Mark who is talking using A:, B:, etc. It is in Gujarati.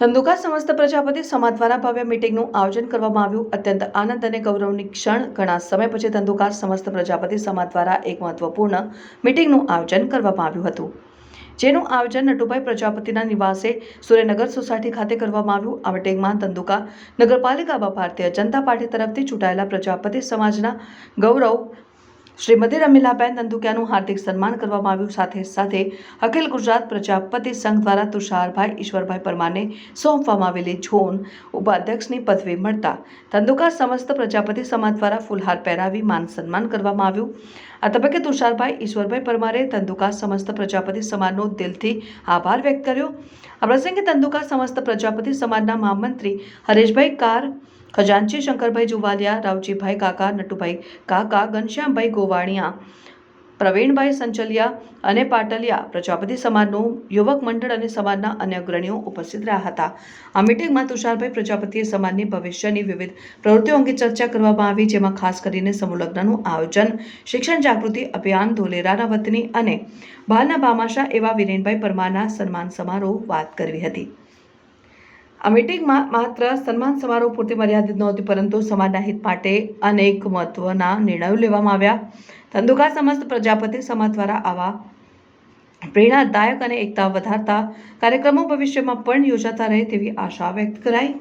A: ધંધુકા સમસ્ત પ્રજાપતિ સમાજ દ્વારા ભવ્ય મિટિંગનું આયોજન કરવામાં આવ્યું. અત્યંત આનંદ અને ગૌરવની ક્ષણ ઘણા સમય પછી ધંધુકા સમસ્ત પ્રજાપતિ સમાજ દ્વારા એક મહત્વપૂર્ણ મિટિંગનું આયોજન કરવામાં આવ્યું હતું. જેનું આયોજન નટુભાઈ પ્રજાપતિના નિવાસે સુરેનગર સોસાયટી ખાતે કરવામાં આવ્યું. આ મિટિંગમાં ધંધુકા નગરપાલિકામાં ભારતીય જનતા પાર્ટી તરફથી ચૂંટાયેલા પ્રજાપતિ સમાજના ગૌરવ શ્રીમતી રમીલાબેન ધંધુકિયાનું હાર્દિક સન્માન કરવામાં આવ્યું સાથે સાથે અખિલ ગુજરાત પ્રજાપતિ સંઘ દ્વારા તુષારભાઈ, ઈશ્વરભાઈ પરમારને સોંપવામાં આવેલી ઝોન ઉપાધ્યક્ષની પદવી મળતા ધંધુકા સમસ્ત પ્રજાપતિ સમાજ દ્વારા ફૂલહાર પહેરાવી માન સન્માન કરવામાં આવ્યું. આ તબક્કે તુષારભાઈ, ઈશ્વરભાઈ પરમારે ધંધુકા સમસ્ત પ્રજાપતિ સમાજનો દિલથી આભાર વ્યક્ત કર્યો. આ પ્રસંગે ધંધુકા સમસ્ત પ્રજાપતિ સમાજના મહામંત્રી હરેશભાઈ કાર ખજાનચી, શંકરભાઈ જુવાલિયા, રાવજીભાઈ કાકા, નટુભાઈ કાકા, ઘનશ્યામભાઈ ગોવાણિયા, પ્રવીણભાઈ સંચલિયા અને પાટલિયા પ્રજાપતિ સમાજનું યુવક મંડળ અને સમાજના અન્ય અગ્રણીઓ ઉપસ્થિત રહ્યા હતા. આ મિટિંગમાં તુષારભાઈ પ્રજાપતિએ સમાજની ભવિષ્યની વિવિધ પ્રવૃત્તિઓ અંગે ચર્ચા કરવામાં આવી, જેમાં ખાસ કરીને સમૂહલગ્નનું આયોજન, શિક્ષણ જાગૃતિ અભિયાન, ધોલેરાના વતની અને ભાલના ભામાશા એવા વિરેનભાઈ પરમારના સન્માન સમારોહ વાત કરવી હતી. આ મિટિંગમાં માત્ર સન્માન સમારોહ પૂરતી મર્યાદિત નહોતી, પરંતુ સમાજના હિત માટે અનેક મહત્વના નિર્ણયો લેવામાં આવ્યા. ધંધુકા સમસ્ત પ્રજાપતિ સમાજ દ્વારા આવા પ્રેરણાદાયક અને એકતા વધારતા કાર્યક્રમો ભવિષ્યમાં પણ યોજાતા રહે તેવી આશા વ્યક્ત કરાઈ.